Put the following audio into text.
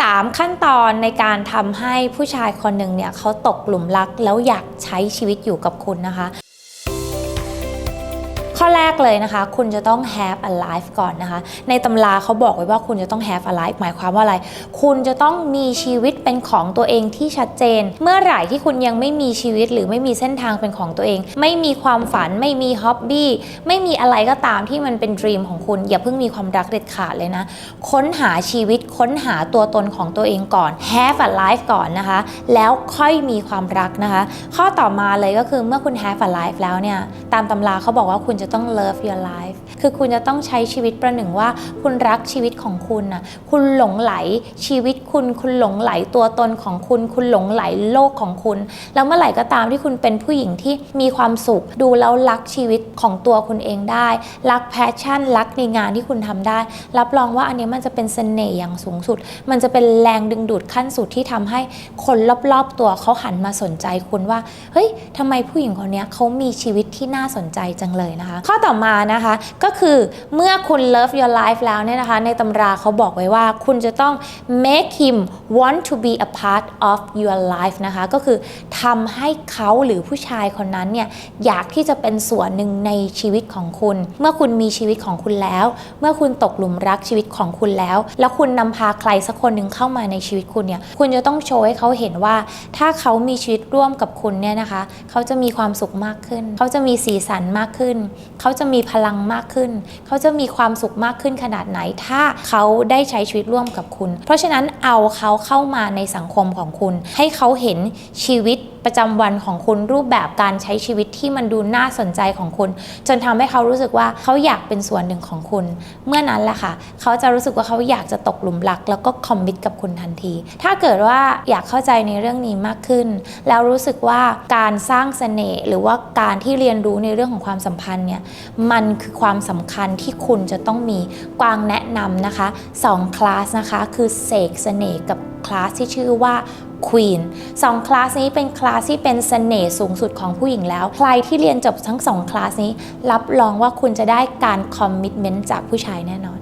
3 ขั้นตอนในการทำให้ผู้ชายคนหนึ่งเนี่ยเขาตกหลุมรักแล้วอยากใช้ชีวิตอยู่กับคุณนะคะ ข้อแรกเลยนะคะ คุณจะต้อง have a life ก่อนนะคะ ในตำราเขาบอกไว้ว่าคุณจะต้อง have a life หมายความว่าอะไร คุณจะต้องมีชีวิตเป็นของตัวเองที่ชัดเจน เมื่อไหร่ที่คุณยังไม่มีชีวิตหรือไม่มีเส้นทางเป็นของตัวเอง ไม่มีความฝันไม่มีฮ็อบบี้ไม่มีอะไรก็ตามที่มันเป็น dream ของคุณ อย่าเพิ่งมีความรักเด็ดขาดเลยนะ ค้นหาชีวิตค้นหาตัวตนของตัวเองก่อน have a life ก่อนนะคะ แล้วค่อยมีความรักนะคะ ข้อต่อมาเลยก็คือเมื่อคุณ have a life แล้วเนี่ยตามตำราเขาบอกว่าคุณจะจะต้อง love your life คือคุณจะต้องใช้ชีวิตประหนึ่งว่า คุณรักชีวิตของคุณนะคุณหลงไหลชีวิตคุณ คุณหลงไหลตัวตนของคุณ คุณหลงไหลโลกของคุณ แล้วเมื่อไหร่ก็ตามที่คุณเป็นผู้หญิงที่มีความสุข ดูแล้วรักชีวิตของตัวคุณเองได้ รักแพชชั่น รักในงานที่คุณทำได้ รับรองว่าอันนี้มันจะเป็นเสน่ห์อย่างสูงสุด มันจะเป็นแรงดึงดูดขั้นสุดที่ทำให้คนรอบๆตัวเขาหันมาสนใจคุณว่า เฮ้ยทำไมผู้หญิงคนนี้เขามีชีวิตที่น่าสนใจจังเลยนะคะข้อต่อมานะคะก็คือเมื่อคุณ love your life แล้วเนี่ยนะคะ ในตำราเขาบอกไว้ว่าคุณจะต้อง make him want to be a part of your life นะคะ ก็คือทำให้เขาหรือผู้ชายคนนั้นเนี่ยอยากที่จะเป็นส่วนหนึ่งในชีวิตของคุณ เมื่อคุณมีชีวิตของคุณแล้ว เมื่อคุณตกหลุมรักชีวิตของคุณแล้ว แล้วคุณนำพาใครสักคนหนึ่งเข้ามาในชีวิตคุณเนี่ยคุณจะต้องโชว์ให้เขาเห็นว่า ถ้าเขามีชีวิตร่วมกับคุณเนี่ยนะคะ เขาจะมีความสุขมากขึ้น เขาจะมีสีสันมากขึ้นเขาจะมีพลังมากขึ้น เขาจะมีความสุขมากขึ้นขนาดไหน ถ้าเขาได้ใช้ชีวิตร่วมกับคุณ เพราะฉะนั้นเอาเขาเข้ามาในสังคมของคุณ ให้เขาเห็นชีวิต ประจำวันของคุณรูปแบบการใช้ชีวิตที่มันดูน่าสนใจของคุณ จนทำให้เขารู้สึกว่าเขาอยากเป็นส่วนหนึ่งของคุณ เมื่อนั้นแหละค่ะ เขาจะรู้สึกว่าเขาอยากจะตกหลุมรัก แล้วก็คอมมิตกับคุณทันที ถ้าเกิดว่าอยากเข้าใจในเรื่องนี้มากขึ้น แล้วรู้สึกว่าการสร้างเสน่ห์หรือว่าการที่เรียนรู้ในเรื่องของความสัมพันธ์เนี่ยมันคือความสำคัญที่คุณจะต้องมีกวางแนะนำนะคะ2คลาสนะคะคือเสกเสน่ห์กับ คลาสที่ชื่อว่า Queen สองคลาสนี้เป็นคลาสที่เป็นเสน่ห์สูงสุดของผู้หญิงแล้ว ใครที่เรียนจบทั้งสองคลาสนี้ รับรองว่าคุณจะได้การคอมมิ t เมนต์จากผู้ชายแน่นอน